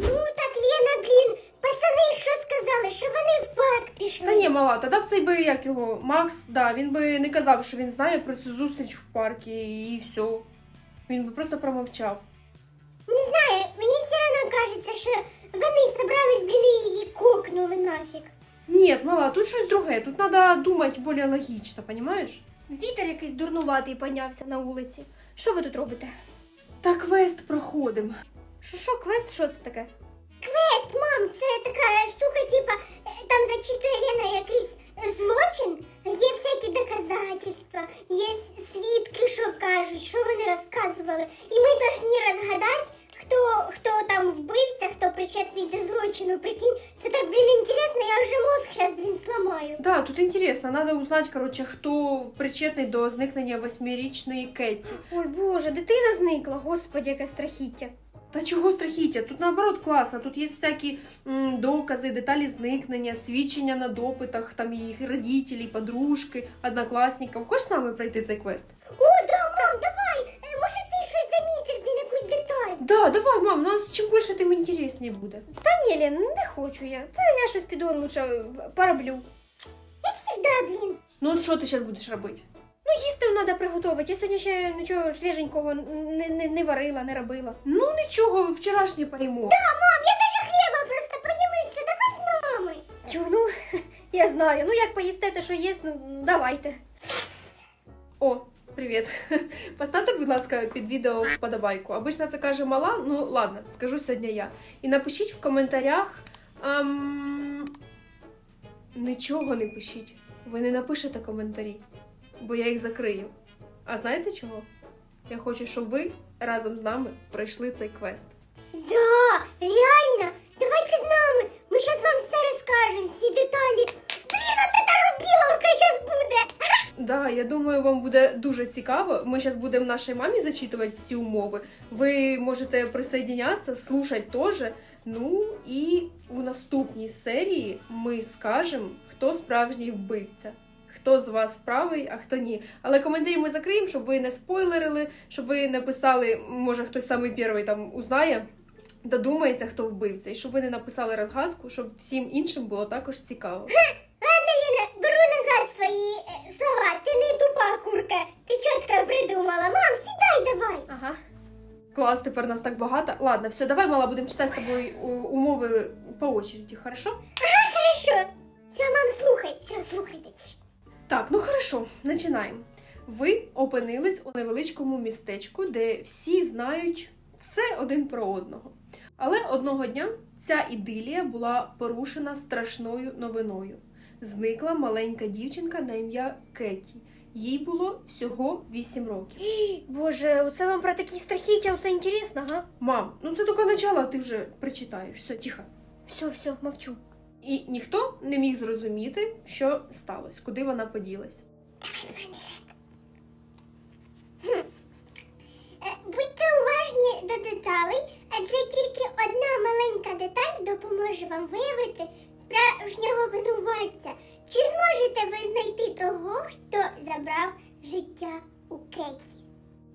Ну так, Лена, блін, пацани що сказали, що вони в парк пішли? Та ні, мала, тоді б цей би як його Макс, да, він би не казав, що він знає про цю зустріч в парку і все. Він би просто промовчав. Не знаю, мені все одно кажеться, що вони собрались, блін, і її кокнули нафіг. Ні, мала, тут щось друге. Тут треба думати більш логічно, розумієш? Вітер якийсь дурнуватий піднявся на вулиці. Що ви тут робите? Та квест проходимо. Що що, квест? Що це таке? Квест, мам, це така штука, типа, е, там зачитує Лена якийсь е, злочин, є всякі доказательства, є свідки, що кажуть, що вони розказували. І ми повинні розгадати, хто, хто там вбивця, хто причетний до злочину. Прикинь, це так, блін, інтересно, я вже мозг зараз, блін, сломаю. Да, тут інтересно, треба узнати, коротше, хто причетний до зникнення восьмирічної Кетті. Ой Боже, дитина зникла, господи, яке страхіття. Та чого страхіття? Тут наоборот класно. Тут є всякі м, докази, деталі зникнення, свідчення на допитах, там їх родителі, подружки, однокласників. Хочеш з нами пройти цей квест? О, да, мам, давай! Е, Може ти щось замітиш, блін, якусь деталь? Да, давай, мам, нас чим більше, тим інтересніше буде. Та ні, Лен, не хочу я. Це я щось піду лучше пороблю. Як завжди, блін. Ну от що ти зараз будеш робити? Ну, їсти треба приготувати. Я сьогодні ще нічого свіженького не, не, не варила, не робила. Ну нічого, вчорашнє поїмо. Мам, я даже хліба просто поїм і давай з нами. Чого, ну, я знаю. Ну, як поїсте те, що є, ну давайте. О, привіт. Поставте, будь ласка, під відео вподобайку. Обично це каже мала, ну ладно, скажу сьогодні я. І напишіть в коментарях. Ем... Нічого не пишіть. Ви не напишете коментарі, бо я їх закрию. А знаєте чого? Я хочу, щоб ви разом з нами пройшли цей квест. Да, реально, давайте з нами. Ми зараз вам все розкажемо, всі деталі. Блін, от це робіловка зараз буде. Да, я думаю, вам буде дуже цікаво. Ми зараз будемо нашій мамі зачитувати всі умови. Ви можете присоединятися, слушати теж. Ну і у наступній серії ми скажемо, хто справжній вбивця. Хто з вас правий, а хто ні. Але коментарі ми закриємо, щоб ви не спойлерили, щоб ви не писали, може хтось самий перший там узнає, додумається, хто вбивця, і щоб ви не написали розгадку, щоб всім іншим було також цікаво. Ладно, Ліна, беру назад свої е, слова. Ти не тупа курка. Ти чітко придумала. Мам, сідай давай. Ага. Клас, тепер нас так багато. Ладно, все, давай, мала, будемо читати з тобою у- умови по очереді, хорошо? Хорошо. Все, мам, слухай. Все, слухайте. Так, ну хорошо, починаємо. Ви опинились у невеличкому містечку, де всі знають все один про одного. Але одного дня ця ідилія була порушена страшною новиною. Зникла маленька дівчинка на ім'я Кеті. Їй було всього 8 років. Боже, оце вам про такі страхіття, оце інтересно, га? Мам, ну це тільки начало, а ти вже прочитаєш. Все, тихо. Все, все, мовчу. І ніхто не міг зрозуміти, що сталося, куди вона поділась. Е, Будьте уважні до деталей, адже тільки одна маленька деталь допоможе вам виявити справжнього винуватця. Чи зможете ви знайти того, хто забрав життя у Кеті?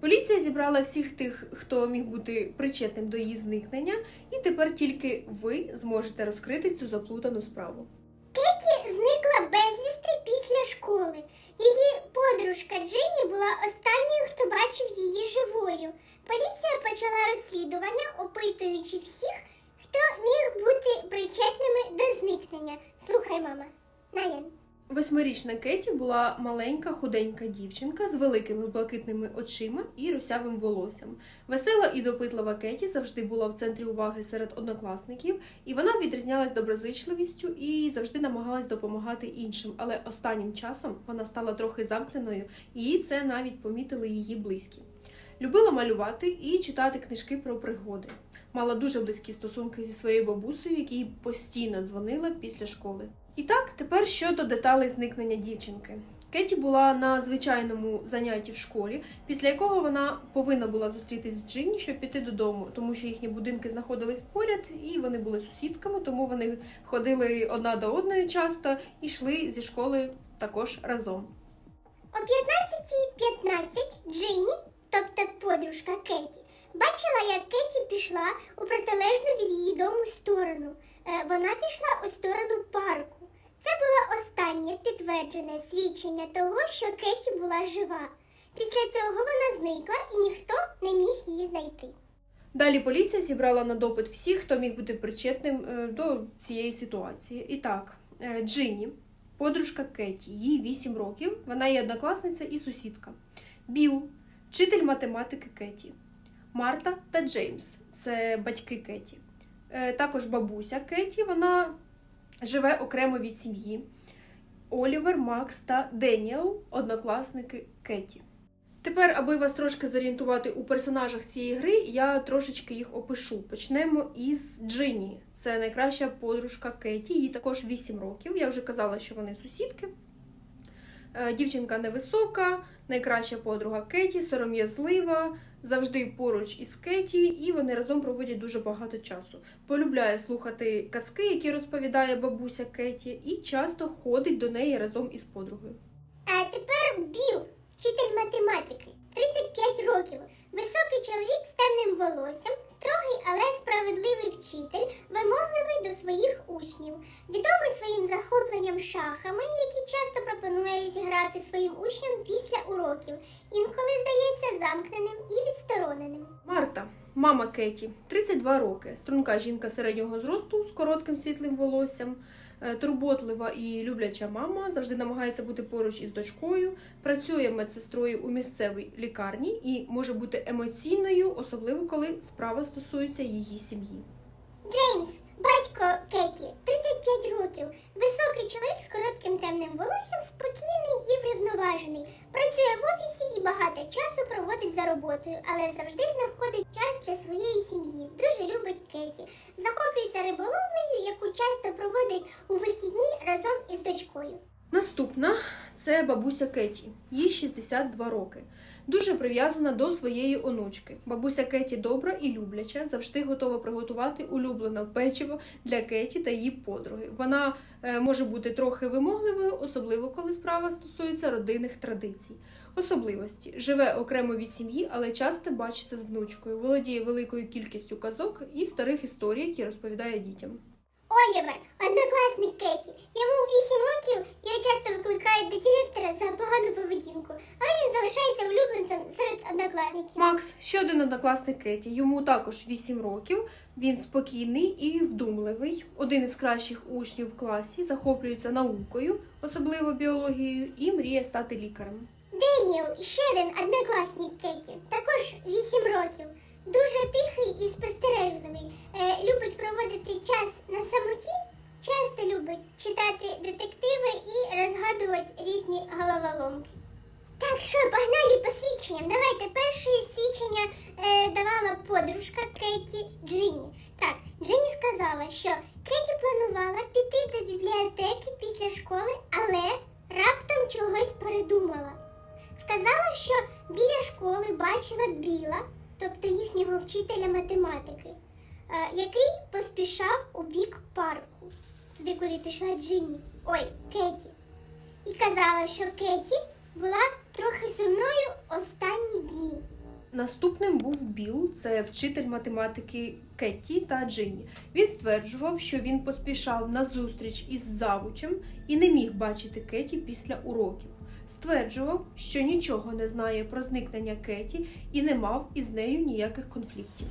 Поліція зібрала всіх тих, хто міг бути причетним до її зникнення, і тепер тільки ви зможете розкрити цю заплутану справу. Кеті зникла безвісти після школи. Її подружка Джинні була останньою, хто бачив її живою. Поліція почала розслідування, опитуючи всіх, хто міг бути причетними до зникнення. Слухай, мама. Налян. Восьмирічна Кеті була маленька худенька дівчинка з великими блакитними очима і русявим волоссям. Весела і допитлива Кеті завжди була в центрі уваги серед однокласників, і вона відрізнялась доброзичливістю і завжди намагалась допомагати іншим. Але останнім часом вона стала трохи замкненою, і це навіть помітили її близькі. Любила малювати і читати книжки про пригоди. Мала дуже близькі стосунки зі своєю бабусею, якій постійно дзвонила після школи. І так, тепер щодо деталей зникнення дівчинки. Кеті була на звичайному занятті в школі, після якого вона повинна була зустрітись з Джинні, щоб піти додому, тому що їхні будинки знаходились поряд, і вони були сусідками, тому вони ходили одна до одної часто і йшли зі школи також разом. О 15.15 Джинні, тобто подружка Кеті, бачила, як Кеті пішла у протилежну від її дому сторону. Е, Вона пішла у сторону парку. Це було останнє підтверджене свідчення того, що Кеті була жива. Після цього вона зникла і ніхто не міг її знайти. Далі поліція зібрала на допит всіх, хто міг бути причетним е, до цієї ситуації. І так, е, Джинні, подружка Кеті, їй 8 років, вона є однокласниця і сусідка. Біл, вчитель математики Кеті. Марта та Джеймс це батьки Кеті. Е, Також бабуся Кеті, вона живе окремо від сім'ї. Олівер, Макс та Деніел однокласники Кеті. Тепер, аби вас трошки зорієнтувати у персонажах цієї гри, я трошечки їх опишу. Почнемо із Джині. Це найкраща подружка Кеті, їй також 8 років. Я вже казала, що вони сусідки. Е, Дівчинка невисока, найкраща подруга Кеті, сором'язлива, завжди поруч із Кеті, і вони разом проводять дуже багато часу. Полюбляє слухати казки, які розповідає бабуся Кеті, і часто ходить до неї разом із подругою. А тепер Біл, вчитель математики, 35 років. Високий чоловік з темним волоссям, справедливий вчитель, вимогливий до своїх учнів, відомий своїм захопленням шахами, які часто пропонує зіграти своїм учням після уроків, інколи здається замкненим і відстороненим. Марта, мама Кеті, 32 роки, струнка жінка середнього зросту з коротким світлим волоссям, турботлива і любляча мама, завжди намагається бути поруч із дочкою, працює медсестрою у місцевій лікарні і може бути емоційною, особливо коли справа стосується її сім'ї. Джеймс, батько Кеті, 35 років, високий чоловік з коротким темним волоссям, спокійний і врівноважений. Працює в офісі і багато часу проводить за роботою, але завжди знаходить час для своєї сім'ї. Дуже любить Кеті. Захоплюється риболовлею, яку часто проводить у вихідні разом із дочкою. Наступна це бабуся Кеті, їй 62 роки. Дуже прив'язана до своєї онучки. Бабуся Кеті добра і любляча, завжди готова приготувати улюблене печиво для Кеті та її подруги. Вона е, може бути трохи вимогливою, особливо коли справа стосується родинних традицій. Особливості живе окремо від сім'ї, але часто бачиться з внучкою, володіє великою кількістю казок і старих історій, які розповідає дітям. Олівер, однокласник Кеті. Йому 8 років, його часто викликають до директора за погану поведінку, але він залишається улюбленцем серед однокласників. Макс, ще один однокласник Кеті. Йому також 8 років. Він спокійний і вдумливий. Один із кращих учнів в класі, захоплюється наукою, особливо біологією, і мріє стати лікарем. Деніел, ще один однокласник Кеті, також 8 років. Дуже тихий і спостережливий. Любить проводити час на самоті, часто любить читати детективи і розгадувати різні головоломки. Так що, погнали по свідченням. Давайте перше свідчення е, давала подружка Кеті Джині. Так, Джині сказала, що Кеті планувала піти до бібліотеки після школи, але раптом чогось передумала. Сказала, що біля школи бачила Біла, тобто їхнього вчителя математики, який поспішав у бік парку, туди, куди пішла Джині. Ой, Кеті. І казала, що Кеті була трохи сумною останні дні. Наступним був Біл, це вчитель математики Кетті та Джинні. Він стверджував, що він поспішав на зустріч із завучем і не міг бачити Кеті після уроків. Стверджував, що нічого не знає про зникнення Кеті і не мав із нею ніяких конфліктів.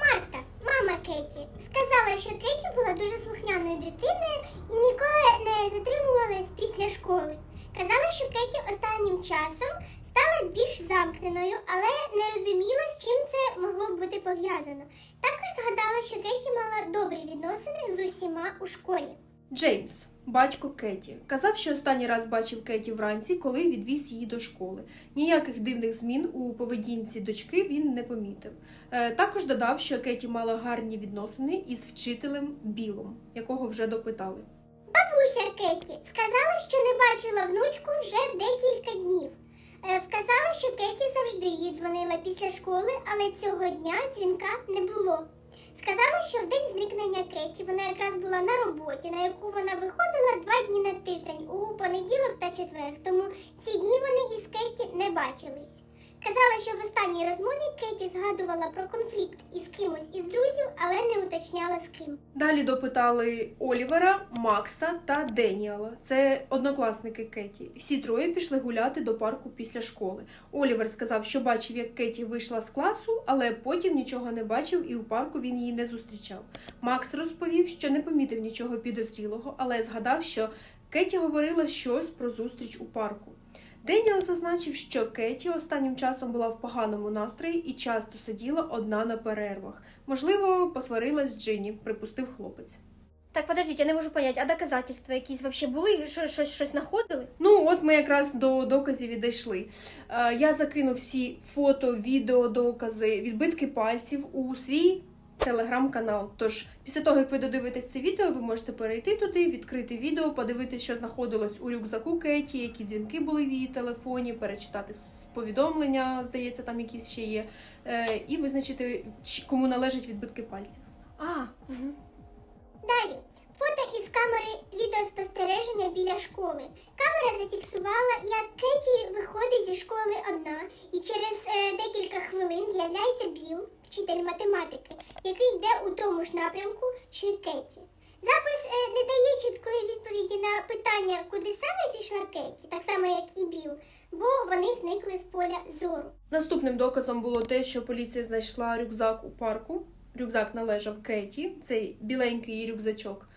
Марта, мама Кеті, сказала, що Кеті була дуже слухняною дитиною і ніколи не затримувалась після школи. Казала, що Кеті останнім часом стала більш замкненою, але не розуміла, з чим це могло бути пов'язано. Також згадала, що Кеті мала добрі відносини з усіма у школі. Джеймс, батько Кеті, казав, що останній раз бачив Кеті вранці, коли відвіз її до школи. Ніяких дивних змін у поведінці дочки він не помітив. Е, Також додав, що Кеті мала гарні відносини із вчителем Білом, якого вже допитали. Бабуся Кеті сказала, що не бачила внучку вже декілька днів. Е, Вказала, що Кеті завжди їй дзвонила після школи, але цього дня дзвінка не було. Що в день зникнення Кеті вона якраз була на роботі, на яку вона виходила два дні на тиждень у понеділок та четвер. Тому ці дні вони із Кеті не бачились. Казала, що в останній розмові Кеті згадувала про конфлікт із кимось із друзів, але не уточняла з ким. Далі допитали Олівера, Макса та Деніала. Це однокласники Кеті. Всі троє пішли гуляти до парку після школи. Олівер сказав, що бачив, як Кеті вийшла з класу, але потім нічого не бачив і у парку він її не зустрічав. Макс розповів, що не помітив нічого підозрілого, але згадав, що Кеті говорила щось про зустріч у парку. Деніел зазначив, що Кеті останнім часом була в поганому настрої і часто сиділа одна на перервах. Можливо, посварилась з Джинні, припустив хлопець. Так, подождіть, я не можу понять, а доказательства якісь вообще були? Що, щось, щось знаходили? Ну, от ми якраз до доказів і дійшли. Е, я закину всі фото, відео, докази, відбитки пальців у свій телеграм-канал. Тож, після того, як ви додивитесь це відео, ви можете перейти туди, відкрити відео, подивитися, що знаходилось у рюкзаку Кеті, які дзвінки були в її телефоні, перечитати повідомлення, здається, там якісь ще є, е, і визначити, кому належать відбитки пальців. А, угу. Далі. Фото із камери відеоспостереження біля школи. Камера зафіксувала, як Кеті виходить зі школи одна, і через е, декілька хвилин з'являється Біл, вчитель математики, який йде у тому ж напрямку, що й Кеті. Запис е, не дає чіткої відповіді на питання, куди саме пішла Кеті, так само як і Біл, бо вони зникли з поля зору. Наступним доказом було те, що поліція знайшла рюкзак у парку. Рюкзак належав Кеті, цей біленький рюкзачок.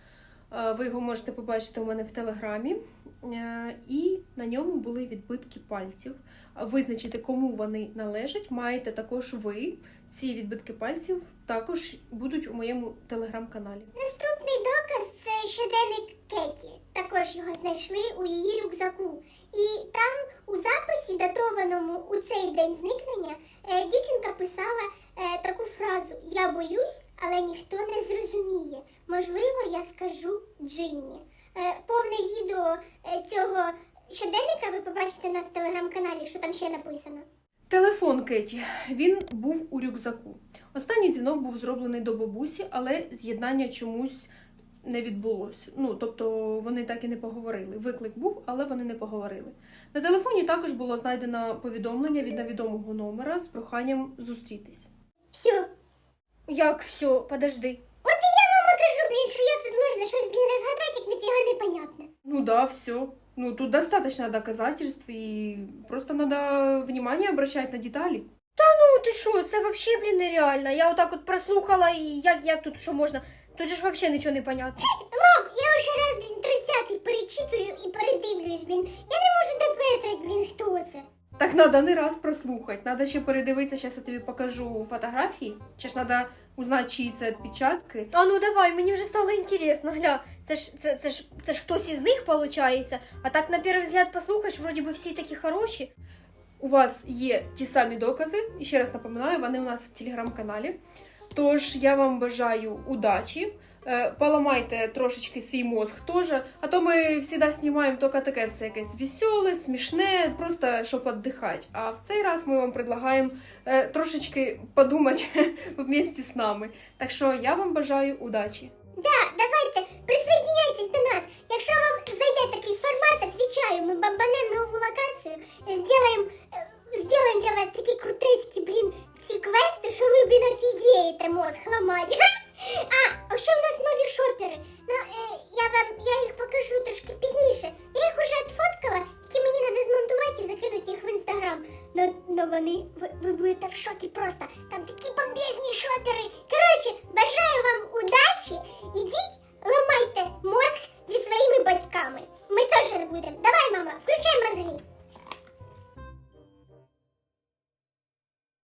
Е, Ви його можете побачити у мене в телеграмі. Е, І на ньому були відбитки пальців. Визначити, кому вони належать, маєте також ви. Ці відбитки пальців також будуть у моєму телеграм-каналі. Наступний доказ це щоденник Кеті. Також його знайшли у її рюкзаку. І там у записі, датованому у цей день зникнення, е, дівчинка писала таку фразу Я боюсь, але ніхто не зрозуміє. Можливо, я скажу Джинні. Е, Повне відео е, цього щоденника ви побачите на телеграм-каналі, що там ще написано. Телефон Кеті. Він був у рюкзаку. Останній дзвінок був зроблений до бабусі, але з'єднання чомусь не відбулося. Ну, тобто вони так і не поговорили. Виклик був, але вони не поговорили. На телефоні також було знайдено повідомлення від невідомого номера з проханням зустрітися. Все. Як все, подожди. От і я вам кажу, блін, що як тут можна щось блін, розгадати, як ніфіга не понятно. Ну да, все. Ну тут достаточно доказательств и просто надо внимание обращать на детали. Ну ти що, це вообще, блін, нереально. Я отак от прослухала і як, як тут що можна. Тут же ж вообще нічого не понятно. Мам, я вже раз, блін, тридцятий перечитую і передивлююсь, блін. Я Так надо не раз прослухати. Надо ще передивитися, зараз я тобі покажу фотографії. Ще ж надо узнати, чиї це відпечатки. А ну давай, мені вже стало інтересно, гля. Це ж це, це ж це ж хтось із них виходить. А так на перший взгляд послухаєш, вроді би всі такі хороші. У вас є ті самі докази, і ще раз напоминаю, вони у нас в телеграм-каналі. Тож я вам бажаю удачі. Е, Поламайте трошечки свій мозг теж, а то ми завжди знімаємо тільки таке все якесь веселе, смішне, просто щоб віддихати. А в цей раз ми вам предлагаємо е, трошечки подумати вместе з нами. Так що я вам бажаю удачі. Да, давайте, присоединяйтесь до нас. Якщо вам зайде такий формат, отвечаю, ми бомбанем нову локацію, е, сделаем для вас такі крутецькі, блін, ці квести, що ви, блін, офігієте мозг ламати. вони, ви,